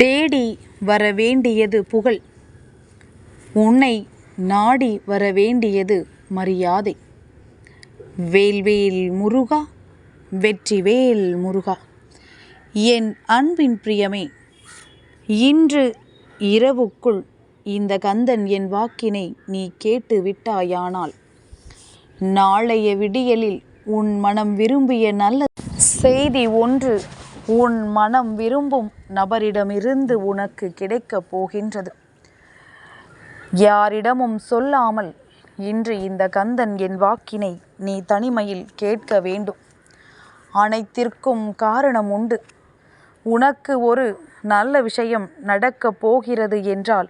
தேடி வரவேண்டியது புகழ். உன்னை நாடி வரவேண்டியது மரியாதை. வேல்வேல் முருகா வெற்றிவேல் முருகா. என் அன்பின் பிரியமே இன்று இரவுக்குள் இந்த கந்தன் என் வாக்கினை நீ கேட்டு விட்டாயானால் நாளைய விடியலில் உன் மனம் விரும்பிய நல்ல செய்தி ஒன்று உன் மனம் விரும்பும் நபரிடமிருந்து உனக்கு கிடைக்கப் போகின்றது. யாரிடமும் சொல்லாமல் இன்று இந்த கந்தன் என் வாக்கினை நீ தனிமையில் கேட்க வேண்டும். அனைத்திற்கும் காரணம் உண்டு. உனக்கு ஒரு நல்ல விஷயம் நடக்கப் போகிறது என்றால்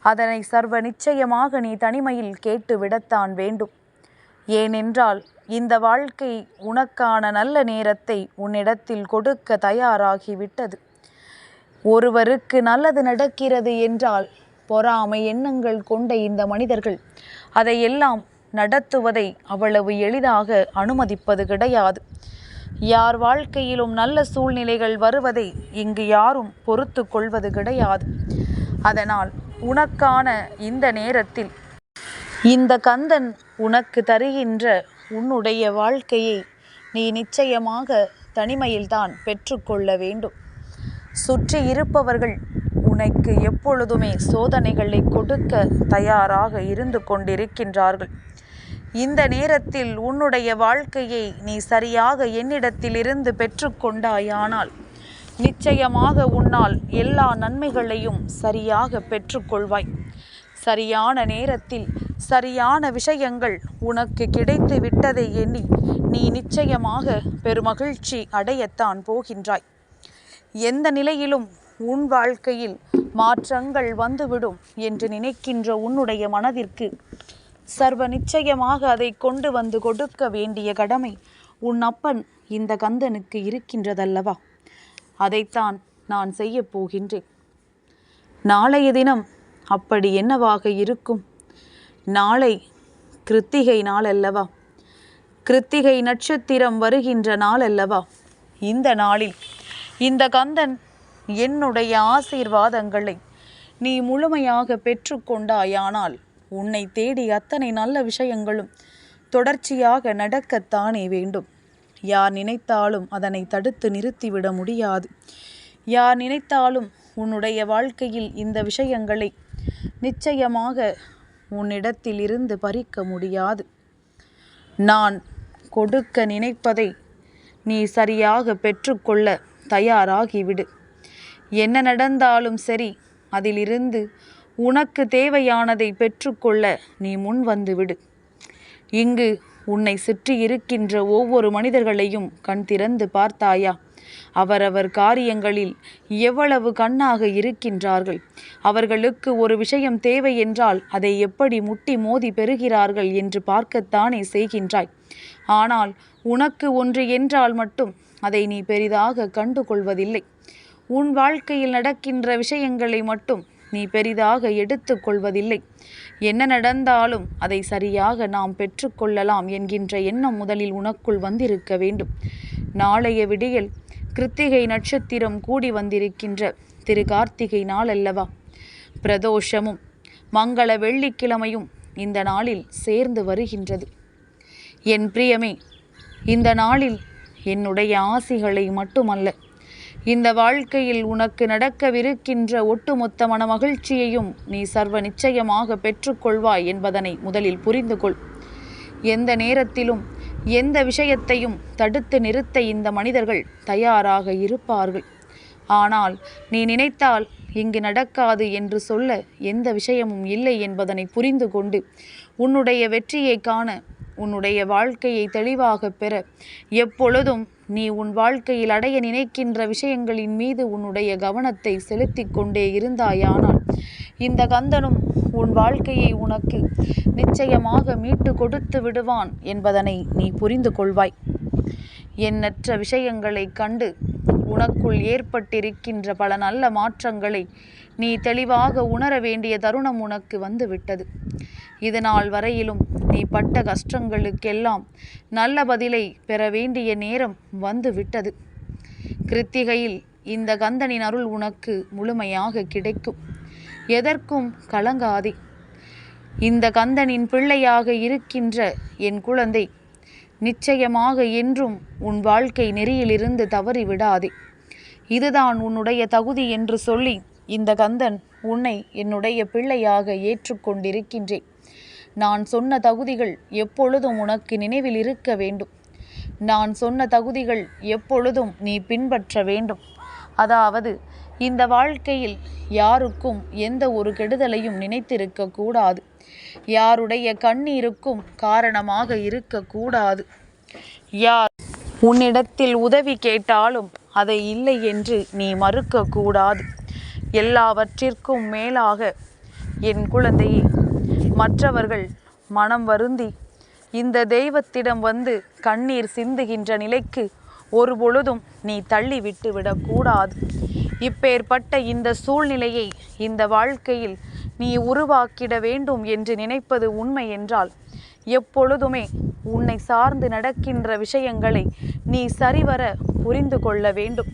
அதனை சர்வ நிச்சயமாக நீ தனிமையில் கேட்டு விடத்தான் வேண்டும். ஏனென்றால் இந்த வாழ்க்கை உனக்கான நல்ல நேரத்தை உன்னிடத்தில் கொடுக்க தயாராகிவிட்டது. ஒருவருக்கு நல்லது நடக்கிறது என்றால் பொறாமை எண்ணங்கள் கொண்ட இந்த மனிதர்கள் அதையெல்லாம் நடத்துவதை அவ்வளவு எளிதாக அனுமதிப்பது கிடையாது. யார் வாழ்க்கையிலும் நல்ல சூழ்நிலைகள் வருவதை இங்கு யாரும் பொறுத்து கொள்வது கிடையாது. அதனால் உனக்கான இந்த நேரத்தில் இந்த கந்தன் உனக்கு தருகின்ற உன்னுடைய வாழ்க்கையை நீ நிச்சயமாக தனிமையில்தான் பெற்றுக்கொள்ள வேண்டும். சுற்றி இருப்பவர்கள் உனக்கு எப்பொழுதுமே சோதனைகளை கொடுக்க தயாராக இருந்து கொண்டிருக்கின்றார்கள். இந்த நேரத்தில் உன்னுடைய வாழ்க்கையை நீ சரியாக என்னிடத்திலிருந்து பெற்றுக்கொண்டாயானால் நிச்சயமாக உன்னால் எல்லா நன்மைகளையும் சரியாக பெற்றுக்கொள்வாய் சரியான நேரத்தில் சரியான விஷயங்கள் உனக்கு கிடைத்து விட்டதை எண்ணி நீ நிச்சயமாக பெருமகிழ்ச்சி அடையத்தான் போகின்றாய். எந்த நிலையிலும் உன் வாழ்க்கையில் மாற்றங்கள் வந்துவிடும் என்று நினைக்கின்ற உன்னுடைய மனதிற்கு சர்வ நிச்சயமாக அதை கொண்டு வந்து கொடுக்க வேண்டிய கடமை உன் அப்பன் இந்த கந்தனுக்கு இருக்கின்றதல்லவா? அதைத்தான் நான் செய்யப் போகின்றேன். நாளைய தினம் அப்படி என்னவாக இருக்கும்? நாளை கிருத்திகை நாள் அல்லவா? கிருத்திகை நட்சத்திரம் வருகின்ற நாள் அல்லவா? இந்த நாளில் இந்த கந்தன் என்னுடைய ஆசீர்வாதங்களை நீ முழுமையாக பெற்றுக்கொண்டாயானால் உன்னை தேடி அத்தனை நல்ல விஷயங்களும் தொடர்ச்சியாக நடக்கத்தானே வேண்டும். யார் நினைத்தாலும் அதனை தடுத்து நிறுத்திவிட முடியாது. யார் நினைத்தாலும் உன்னுடைய வாழ்க்கையில் இந்த விஷயங்களை நிச்சயமாக உன்னிடத்தில் இருந்து பறிக்க முடியாது. நான் கொடுக்க நினைப்பதை நீ சரியாக பெற்றுக்கொள்ள தயாராகிவிடு. என்ன நடந்தாலும் சரி அதிலிருந்து உனக்கு தேவையானதை பெற்றுக்கொள்ள நீ முன் வந்துவிடு. இங்கு உன்னை சுற்றி இருக்கின்ற ஒவ்வொரு மனிதர்களையும் கண் திறந்து பார்த்தாயா? அவரவர் காரியங்களில் எவ்வளவு கண்ணாக இருக்கின்றார்கள். அவர்களுக்கு ஒரு விஷயம் தேவை என்றால் அதை எப்படி முட்டி மோதி பெறுகிறார்கள் என்று பார்க்கத்தானே செய்கின்றாய். ஆனால் உனக்கு ஒன்று என்றால் மட்டும் அதை நீ பெரிதாக கண்டு கொள்வதில்லை உன் வாழ்க்கையில் நடக்கின்ற விஷயங்களை மட்டும் நீ பெரிதாக எடுத்து கொள்வதில்லை என்ன நடந்தாலும் அதை சரியாக நாம் பெற்றுக்கொள்ளலாம் என்கின்ற எண்ணம் முதலில் உனக்குள் வந்திருக்க வேண்டும். நாளைய விடியல் கிருத்திகை நட்சத்திரம் கூடி வந்திருக்கின்ற திரு கார்த்திகை நாள் அல்லவா பிரதோஷமும் மங்கள வெள்ளிக்கிழமையும் இந்த நாளில் சேர்ந்து வருகின்றது. என் பிரியமே இந்த நாளில் என்னுடைய ஆசிகளை மட்டுமல்ல இந்த வாழ்க்கையில் உனக்கு நடக்கவிருக்கின்ற ஒட்டுமொத்த மன மகிழ்ச்சியையும் நீ சர்வ நிச்சயமாக பெற்றுக்கொள்வாய் என்பதனை முதலில் புரிந்து கொள் எந்த நேரத்திலும் எந்த விஷயத்தையும் தடுத்து நிறுத்த இந்த மனிதர்கள் தயாராக இருப்பார்கள். ஆனால் நீ நினைத்தால் இங்கு நடக்காது என்று சொல்ல எந்த விஷயமும் இல்லை என்பதனை புரிந்து கொண்டு உன்னுடைய வெற்றியை காண உன்னுடைய வாழ்க்கையை தெளிவாக பெற எப்பொழுதும் நீ உன் வாழ்க்கையில் அடைய நினைக்கின்ற விஷயங்களின் மீது உன்னுடைய கவனத்தை செலுத்தி கொண்டே இருந்தாயானால் இந்த கந்தனும் உன் வாழ்க்கையை உனக்கு நிச்சயமாக மீட்டு கொடுத்து விடுவான் என்பதனை நீ புரிந்து கொள்வாய். எண்ணற்ற விஷயங்களை கண்டு உனக்குள் ஏற்பட்டிருக்கின்ற பல நல்ல மாற்றங்களை நீ தெளிவாக உணர வேண்டிய தருணம் உனக்கு வந்துவிட்டது. இது நாள் வரையிலும் நீ பட்ட கஷ்டங்களுக்கெல்லாம் நல்ல பதிலை பெற வேண்டிய நேரம் வந்து விட்டது கிருத்திகையில் இந்த கந்தனின் அருள் உனக்கு முழுமையாக கிடைக்கும். எதற்கும் கலங்காதே. இந்த கந்தனின் பிள்ளையாக இருக்கின்ற என் குழந்தை நிச்சயமாக என்றும் உன் வாழ்க்கை நெறியிலிருந்து தவறி விடாதே. இதுதான் உன்னுடைய தகுதி என்று சொல்லி இந்த கந்தன் உன்னை என்னுடைய பிள்ளையாக ஏற்றுக்கொண்டிருக்கின்றேன் நான் சொன்ன தகுதிகள் எப்பொழுதும் உனக்கு நினைவில் இருக்க வேண்டும். நான் சொன்ன தகுதிகள் எப்பொழுதும் நீ பின்பற்ற வேண்டும். அதாவது இந்த வாழ்க்கையில் யாருக்கும் எந்த ஒரு கெடுதலையும் நினைத்திருக்க கூடாது. யாருடைய கண்ணீருக்கும் காரணமாக இருக்கக்கூடாது யார் உன்னிடத்தில் உதவி கேட்டாலும் அதை இல்லை என்று நீ மறுக்கக்கூடாது எல்லாவற்றிற்கும் மேலாக என் குழந்தையே மற்றவர்கள் மனம் வருந்தி இந்த தெய்வத்திடம் வந்து கண்ணீர் சிந்துகின்ற நிலைக்கு ஒரு பொழுதும் நீ தள்ளிவிட்டு விடக்கூடாது இப்பேற்பட்ட இந்த சூழ்நிலையை இந்த வாழ்க்கையில் நீ உருவாக்கிட வேண்டும் என்று நினைப்பது உண்மை என்றால் எப்பொழுதுமே உன்னை சார்ந்து நடக்கின்ற விஷயங்களை நீ சரிவர புரிந்து கொள்ள வேண்டும்.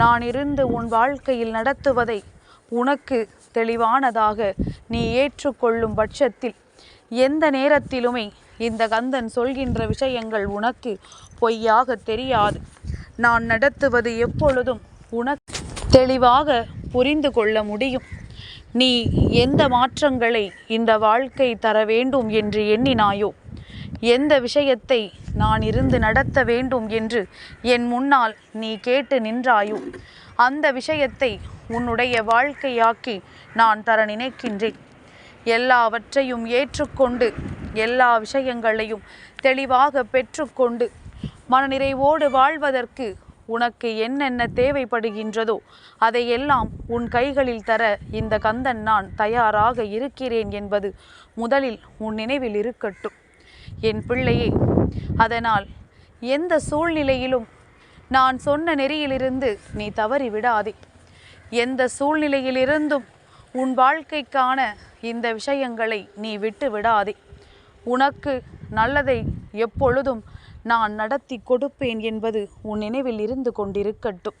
நான் இருந்து உன் வாழ்க்கையில் நடத்துவதை உனக்கு தெளிவானதாக நீ ஏற்றுக்கொள்ளும் பட்சத்தில் எந்த நேரத்திலுமே இந்த கந்தன் சொல்கின்ற விஷயங்கள் உனக்கு பொய்யாக தெரியாது. நான் நடத்துவது எப்பொழுதும் உனக்கு தெளிவாக புரிந்து கொள்ள முடியும். நீ எந்த மாற்றங்களை இந்த வாழ்க்கை தர வேண்டும் என்று எண்ணினாயோ எந்த விஷயத்தை நான் இருந்து நடத்த வேண்டும் என்று என் முன்னால் நீ கேட்டு நின்றாயோ அந்த விஷயத்தை உன்னுடைய வாழ்க்கையாக்கி நான் தர நினைக்கின்றேன். எல்லாவற்றையும் ஏற்றுக்கொண்டு எல்லா விஷயங்களையும் தெளிவாக பெற்றுக்கொண்டு மனநிறைவோடு வாழ்வதற்கு உனக்கு என்னென்ன தேவைப்படுகின்றதோ அதையெல்லாம் உன் கைகளில் தர இந்த கந்தன் நான் தயாராக இருக்கிறேன் என்பது முதலில் உன் நினைவில் இருக்கட்டும். என் பிள்ளையே அதனால் எந்த சூழ்நிலையிலும் நான் சொன்ன நெறியிலிருந்து நீ தவறி விடாதே எந்த சூழ்நிலையிலிருந்தும் உன் வாழ்க்கைக்கான இந்த விஷயங்களை நீ விட்டு விடாதே உனக்கு நல்லதை எப்பொழுதும் நான் நடத்தி கொடுப்பேன் என்பது உன் நினைவில் இருந்து கொண்டிருக்கட்டும்.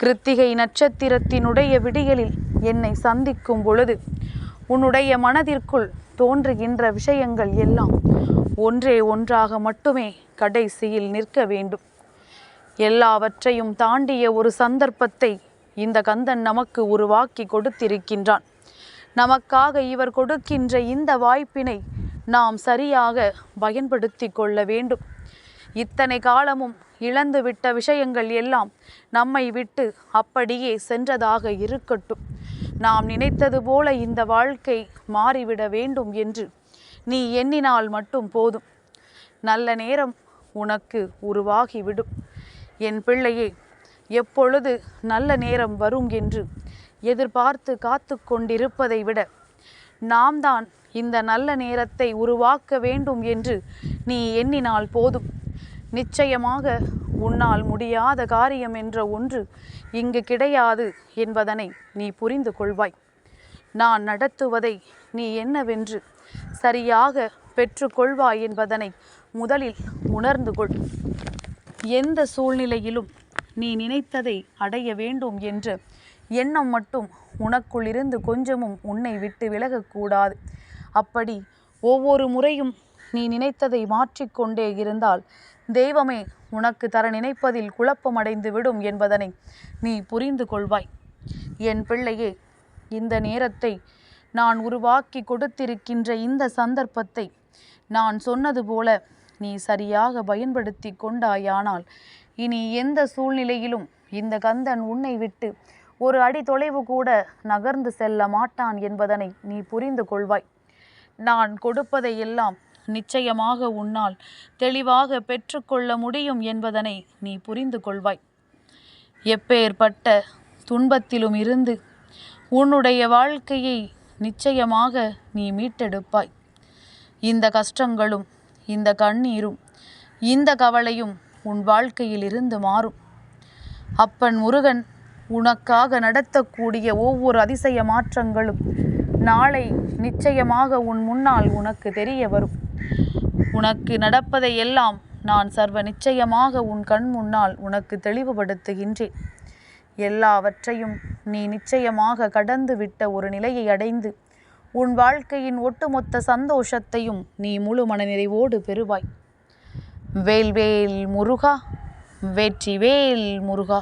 கிருத்திகை நட்சத்திரத்தினுடைய விடியலில் என்னை சந்திக்கும் பொழுது உன்னுடைய மனதிற்குள் தோன்றுகின்ற விஷயங்கள் எல்லாம் ஒன்றே ஒன்றாக மட்டுமே கடைசியில் நிற்க வேண்டும். எல்லாவற்றையும் தாண்டிய ஒரு சந்தர்ப்பத்தை இந்த கந்தன் நமக்கு உருவாக்கி கொடுத்திருக்கின்றான். நமக்காக இவர் கொடுக்கின்ற இந்த வாய்ப்பினை நாம் சரியாக பயன்படுத்தி கொள்ள வேண்டும். இத்தனை காலமும் இழந்துவிட்ட விஷயங்கள் எல்லாம் நம்மை விட்டு அப்படியே சென்றதாக இருக்கட்டும். நாம் நினைத்தது போல இந்த வாழ்க்கை மாறிவிட வேண்டும் என்று நீ எண்ணினால் மட்டும் போதும். நல்ல நேரம் உனக்கு உருவாகிவிடும். என் பிள்ளையே எப்பொழுது நல்ல நேரம் வரும் என்று எதிர்பார்த்து காத்து கொண்டிருப்பதை விட நாம் தான் இந்த நல்ல நேரத்தை உருவாக்க வேண்டும் என்று நீ எண்ணினால் போதும். நிச்சயமாக உன்னால் முடியாத காரியம் என்ற ஒன்று இங்கு கிடையாது என்பதனை நீ புரிந்து கொள்வாய். நான் நடத்துவதை நீ என்னவென்று சரியாக பெற்றுக்கொள்வாய் என்பதனை முதலில் உணர்ந்து கொள். எந்த சூழ்நிலையிலும் நீ நினைத்ததை அடைய வேண்டும் என்ற எண்ணம் மட்டும் உனக்குள் இருந்து கொஞ்சமும் உன்னை விட்டு விலகக்கூடாது. அப்படி ஒவ்வொரு முறையும் நீ நினைத்ததை மாற்றிக்கொண்டே இருந்தால் தெய்வமே உனக்கு தர நினைப்பதில் குழப்பமடைந்து விடும் என்பதனை நீ புரிந்து கொள்வாய். என் பிள்ளையே இந்த நேரத்தை நான் உருவாக்கி கொடுத்திருக்கின்ற இந்த சந்தர்ப்பத்தை நான் சொன்னது போல நீ சரியாக பயன்படுத்தி கொண்டாயானால் இனி எந்த சூழ்நிலையிலும் இந்த கந்தன் உன்னை விட்டு ஒரு அடி தொலைவு கூட நகர்ந்து செல்ல மாட்டான் என்பதனை நீ புரிந்து கொள்வாய். நான் கொடுப்பதையெல்லாம் நிச்சயமாக உன்னால் தெளிவாக பெற்றுக்கொள்ள முடியும் என்பதனை நீ புரிந்து கொள்வாய். எப்பேற்பட்ட துன்பத்திலும் இருந்து உன்னுடைய வாழ்க்கையை நிச்சயமாக நீ மீட்டெடுப்பாய். இந்த கஷ்டங்களும் இந்த கண்ணீரும் இந்த கவலையும் உன் வாழ்க்கையில் இருந்து மாறும். அப்பன் முருகன் உனக்காக நடத்தக்கூடிய ஒவ்வொரு அதிசய மாற்றங்களும் நாளை நிச்சயமாக உன் முன்னால் உனக்கு தெரிய வரும். உனக்கு நடப்பதை எல்லாம் நான் சர்வ நிச்சயமாக உன் கண் முன்னால் உனக்கு தெளிவுபடுத்துகின்றேன். எல்லாவற்றையும் நீ நிச்சயமாக கடந்து விட்ட ஒரு நிலையை அடைந்து உன் வாழ்க்கையின் ஒட்டுமொத்த சந்தோஷத்தையும் நீ முழு மனநிறைவோடு பெறுவாய். வேல்வேல் முருகா வெற்றிவேல் முருகா.